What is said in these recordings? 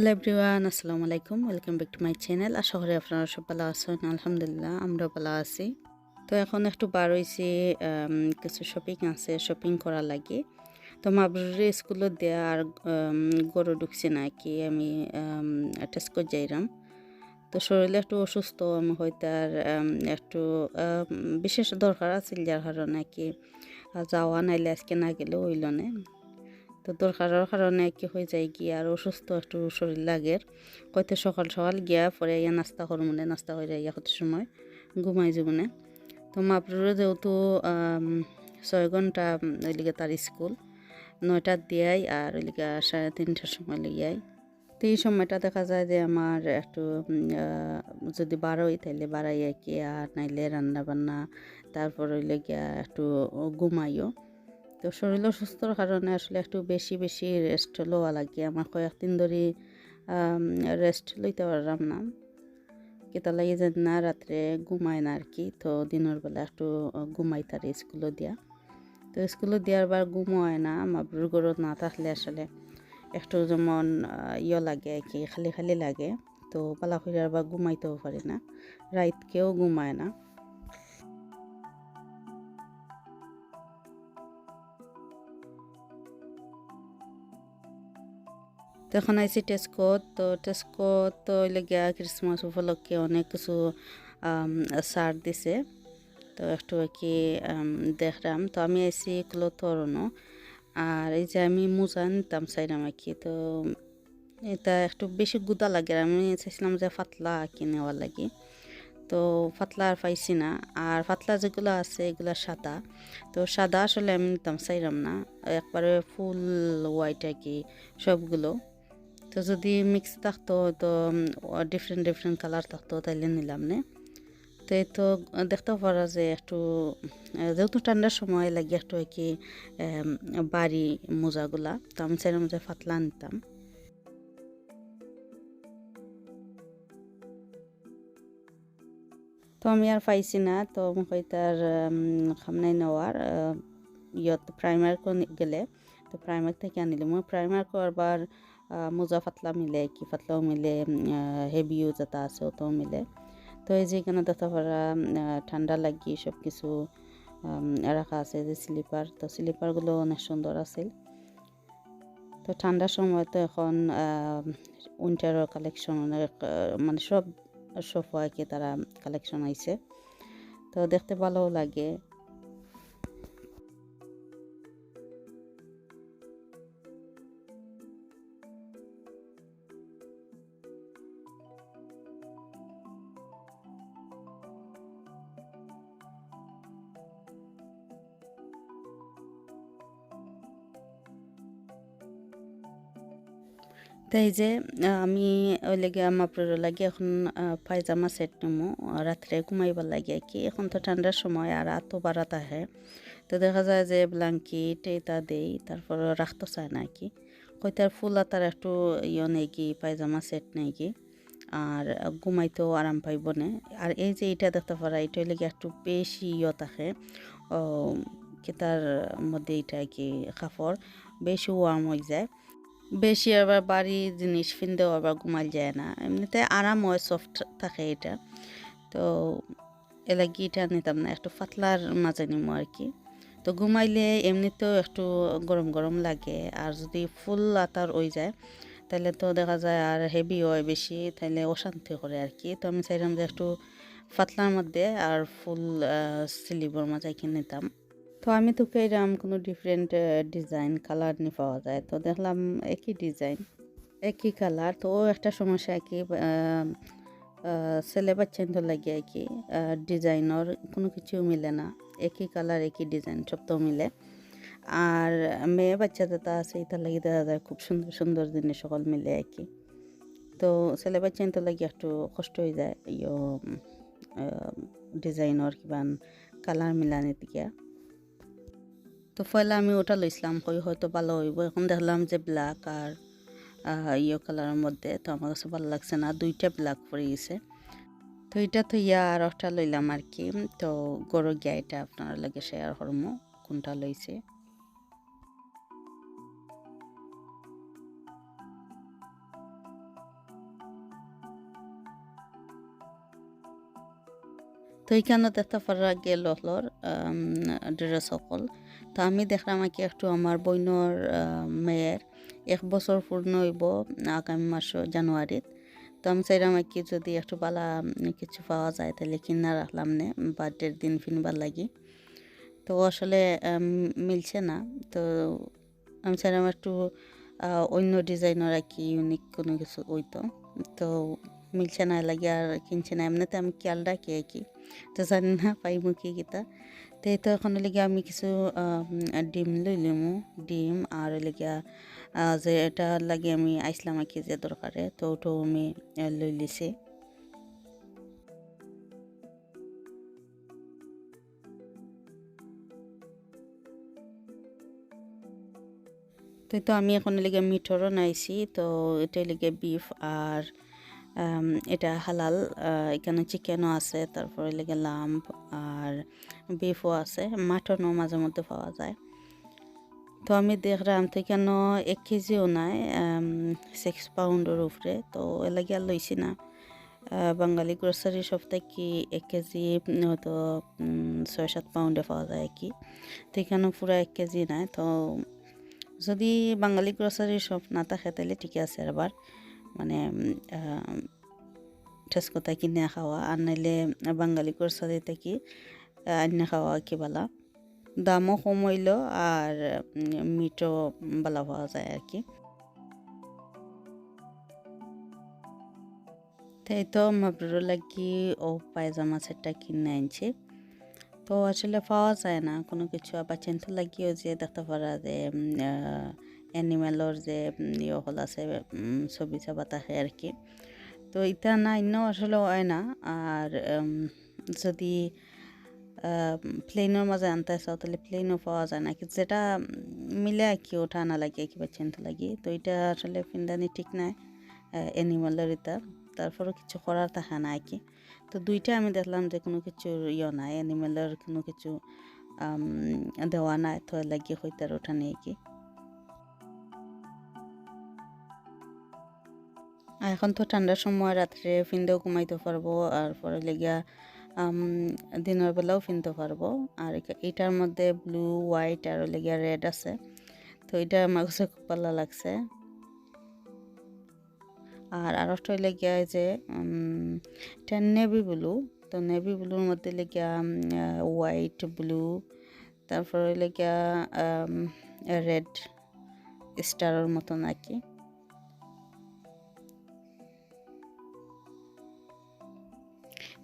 Hello everyone আসসালামু আলাইকুম welcome back to my channel আশা করি আপনারা সব ভালো আছেন। আলহামদুলিল্লাহ, আমরাও ভালো আছি। তো এখন একটু বার হয়েছি কিছু শপিং আছে শপিং করা লাগে। তো মাবরুরে স্কুলত দেয়া আর গরু ঢুকছে না কি। আমি টেস্ট করে যাইলাম তো শরীরে একটু অসুস্থ, আমি হয়তো আর একটু বিশেষ দরকার আছিল যার কারণে কি। যাওয়া নাইলে আজকে না গেলেও হইল না। তো দরকারের কারণে কি হয়ে যায় গিয়া আর অসুস্থ একটু শরীর লাগে। কইতে সকাল সকাল গিয়া পরে ইয়া নাস্তা করো মনে নাস্তা হয়ে যায় কত সময়? ঘুমাই যাবনে তো মাপরুরে যেহেতু ছয় ঘণ্টা ওইলিগে তার স্কুল। নয়টার দিয়াই আর ওইলিগে সাড়ে তিনটার সময় লেগে তো এই সময়টা দেখা যায় যে আমার একটু যদি বারোই তাইলে বাড়াই কি আর নাইলে রান্না বান্না তারপর হইলে গিয়া একটু ঘুমাইও। তো শরীর অসুস্থর কারণে আসলে একটু বেশি বেশি রেস্ট লওয়া লাগে। আমার কয়েকদিন ধরে রেস্ট লইতে পারলাম না। কেতা লাগে যে না, রাত্রে ঘুমায় না আর কি তো দিনের বেলা একটু ঘুমাই তার স্কুলে দিয়া। তো স্কুলে দেওয়ার বার ঘুম হয় না। আমার ঘরত না থাকলে আসলে একটু যেমন ইয়ে লাগে কি খালি খালি লাগে। তো পালা কইরার বা ঘুমাইতেও পারি না। রাইতকেও ঘুমায় না। তখন আইসি টেস্কো তো টেস্কো তো গিয়া ক্রিসমাস উপলক্ষে অনেক কিছু সার দিছে। তো একটু কি দেখলাম। তো আমি আইসি ক্লোথরনো আর এই যে আমি মোজা নিতাম চাইলাম আর কি, তো এটা একটু বেশি গুদা লাগে। আমি চাইছিলাম যে পাতলা কি নেওয়ার লাগি। তো পাতলা আর পাইছি না। আর পাতলা যেগুলো আছে, এগুলো সাদা। তো সাদা আসলে আমি নিতাম, চাইলাম না। একবারে ফুল হোয়াইট আর কি, সবগুলো। তো যদি মিক্স থাকতো, তো ডিফারেন্ট ডিফারেন্ট কালার থাকতো, তাইলে নিলাম নে। তো এই তো দেখতে পারা যে একটু যেহেতু ঠান্ডার সময় লাগে একটু কি বাড়ি মোজাগুলা, তো আমি চাইলাম যে পাতলা নিতাম। তো আমি আর পাইছি না, তো মই তার খামনাই নেওয়ার ইয়ত প্রাইমার গেলে, তো প্রাইমার থেকে আনিলে মই প্রাইমার করবার মোজা পাতলা মিলে কি পাতলাও মিলে হেভিও যেটা আছে ওটাও মিলে। তো এই যে এখানে দেখতে পারা ঠান্ডা লাগি সব কিছু রাখা আছে যে স্লিপার। তো স্লিপারগুলো অনেক সুন্দর আছে তো ঠান্ডার সময় তো এখন উইন্টারের কালেকশন অনেক মানে সব আর তারা কালেকশন আইছে। তো দেখতে ভালোও লাগে। তাই যে আমি ওই লেগে আমার লাগে এখন পায়জামা সেট নেব রাত্রে ঘুমাইবার লাগে কি। এখন তো ঠান্ডার সময় আর এত বারাত আহে। তো দেখা যায় যে ব্ল্যাঙ্কেট এটা দেই তারপর রাখতে চায় না কি। কইতার ফুল তার একটু ইয়ে নেই কি, পায়জামা সেট নেই কি। আর ঘুমাইতেও আরাম পাইব না। আর এই যে এটা দেখতে পারা, এটা লেগে একটু বেশি ইয়ে থাকে। ও, কেতার মধ্যে এটা কি, কাপড় বেশি ওয়ার্ম হয়ে যায়। বেশি আবার বাড়ি জিনিস ফিনতেও আবার ঘুমাল যায় না। এমনিতে আরাম হয় সফট থাকে এটা। তো এলাকি এটা নিতাম না, একটু পাতলার মাঝে নিমো আর কি। তো ঘুমাইলে এমনিতেও একটু গরম গরম লাগে, আর যদি ফুল আতার হয়ে যায় তাহলে তো দেখা যায় আর হেভি হয় বেশি তাহলে অশান্তি করে আর কি। তো আমি চাইলাম যে একটু পাতলার মধ্যে আর ফুল স্লিভর মাঝে কিনে নিতাম। তো আমি তো এরকম কোনো ডিফারেন্ট ডিজাইন কালার নিয়ে পাওয়া যায়। তো দেখলাম একই ডিজাইন একই কালার তো একটা সমস্যা কি ছেলে বাচ্চা তো লাগে কি ডিজাইনর কোনো কিছু মিলে না। একই কালার একই ডিজাইন সব তো মিলে। আর মেয়ে বাচ্চা যেটা আছে এটা লাগে দেখা যায় খুব সুন্দর সুন্দর জিনিস সকল মিলে কি। তো ছেলে বাচ্চা তো লাগে একটু কষ্ট হয়ে যায় ইয়ে ডিজাইনর কিবা কালার মিলানি দিকে তো পয়লা আমি ওটা লইছিলাম কই হয়তো ভালো হইব। এখন দেখলাম যে ব্ল্যাক আর ইয়ো ইয়ে কালারের মধ্যে তো আমার কাছে ভালো লাগছে না, দুইটা ব্ল্যাক পরে গেছে। তো এটা তো ইয়া আর একটা লইলাম আর কি। তো গরু গিয়া এটা আপনার লাগে শেয়ার হরমো কোনটা লইছে? তো এইখানে দেখতে পারা গেল? হলোর ড্রেস সকল তো আমি দেখলাম আর কি একটু আমার বইনর মেয়ের এক বছর পূর্ণ হইব আগামী মাস জানুয়ারিত। তো আমি চাইলাম কি যদি একটু পালা কিছু পাওয়া যায়, তাহলে কিনা রাখলাম নে, বার্থডের দিন ফিনবার লাগি। তো আসলে মিলছে না। তো আমি চাইলাম একটু অন্য ডিজাইনের আর কি ইউনিক কোনো কিছু হইতো। তো মিলছে না লাগে আর কিনছে না। এমনিতে আমি খেয়াল রাখি আর কি। তো জানি না পাইমু কি কিতা তো এই তো আমি কিছু ডিম লইলিমু ডিম আর লেগিয়া যে এটা লাগে আমি আইসলাম আর যে দরকারে তো ওটাও আমি লই লিছি। তো আমি এখন লেগে মিঠরও নাইছি তো এটা লেগে বিফ আম, এটা হালাল এখানে চিকেনও আছে, তারপরে লেগে লাম্প আর বিফও আছে মাটনও মাঝে মধ্যে পাওয়া যায়। তো আমি দেখলাম তো কেন এক কেজিও নাই সিক্স পাউন্ডের উপরে, তো এলাকি আর লইছি না। বাঙালি গ্রোসারি শপ থেকে এক কেজি, হয়তো ছয় সাত পাউন্ডে পাওয়া যায় কি। তো এখানে পুরো এক কেজি নাই, তো যদি বাঙালি গ্রোসারি শপ না থাকে, তাহলে ঠিকই আছে আবার। মানে ঠেসকোতা কিনে খাওয়া, আর নাইলে বাঙালি গ্রোসারি থেকে আন্না খাওয়া কি বলা। দামও কম হইল আর মিটও ভালো পাওয়া যায় আর কি। তাই তো মাবরুর লাগি, ও পায়জামা সেটটা কিনে আনছি। তো আসলে পাওয়া যায় না, কোনো কিছু আবার চেন্থু লাগিয়েও যে দেখতে পারা যে অ্যানিমেলর যে ইয়ে হল আছে ছবি চাবা থাকে আর কি তো এটা না ইন্নাও আসলে হয় না আর যদি প্লেনের মাঝে আনতে চাও তাহলে প্লেনও পাওয়া যায় না যেটা মিলে আর কি ওঠা না লাগে কিবা চেন্থু লাগি তো এটা আসলে ফিন্দানি ঠিক নাই অ্যানিমেলের এটা তারপরও কিছু করার তাহা না কি তো দুইটা আমি দেখলাম যে কোনো কিছু ইয়ে নাই অ্যানিমেলের কোনো কিছু দেওয়া নাই তো লাগিয়ে হইতে আর ওঠা নেই কি এখন তো ঠান্ডার সময় রাত্রে ফিনতেও ঘুমাইতে পারব, আর পরে লেগিয়া দিনের বেলাও ফিনতে পারব। আর এটার মধ্যে ব্লু হোয়াইট আর লেগিয়া রেড আছে। তো এটা আমার কাছে খুব ভালো লাগছে। আর আরেকটা লেগিয়া এই যে এটা নেভি ব্লু তো নেভি ব্লুর মধ্যে লেগিয়া হোয়াইট ব্লু তারপরে লেগিয়া রেড স্টারের মতন আর কি।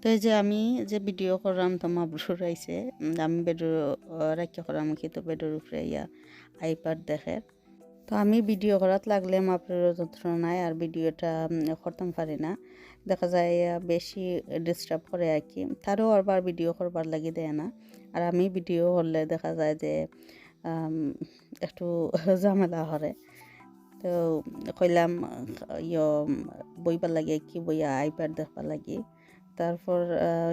তো এই যে আমি যে ভিডিও করলাম তো মাবরুর আইসে আমি বেডর রাখিয়া করাম কি তো বেডর উপরে ইয়া আইপ্যাড দেখে। তো আমি ভিডিও করাত লাগলে মাপের যন্ত্রণায় আর ভিডিওটা করতাম পারি না। দেখা যায় বেশি ডিস্টার্ব করে আর কি। তারও আবার ভিডিও করবার লাগি দেয় না। আর আমি ভিডিও করলে দেখা যায় যে একটু ঝামেলা করে তো কইলাম, ইয়, বইবার লাগে কি, বইয়া আইপ্যাড দেখবার লাগি। তারপর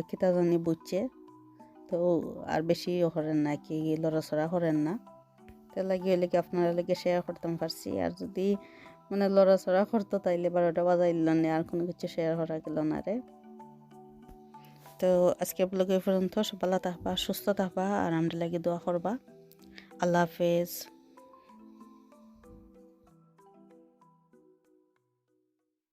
কিতা জানি বুঝছে। তো আর বেশি করেন না, কি লড়াচড়া করেন না। তো লাগিয়ে হলে কি আপনারা লাগে শেয়ার করতাম পারছি। আর যদি মানে লড়াচড়া করতো, তাইলে বারোটা বাজাইল না, আর কোনো কিছু শেয়ার করা গেল না রে। তো আজকে ব্লগে পর্যন্ত। সব ভালো থাকবা, সুস্থ থাকবা, আর আমরা লাগে দোয়া করবা। আল্লাহ হাফেজ।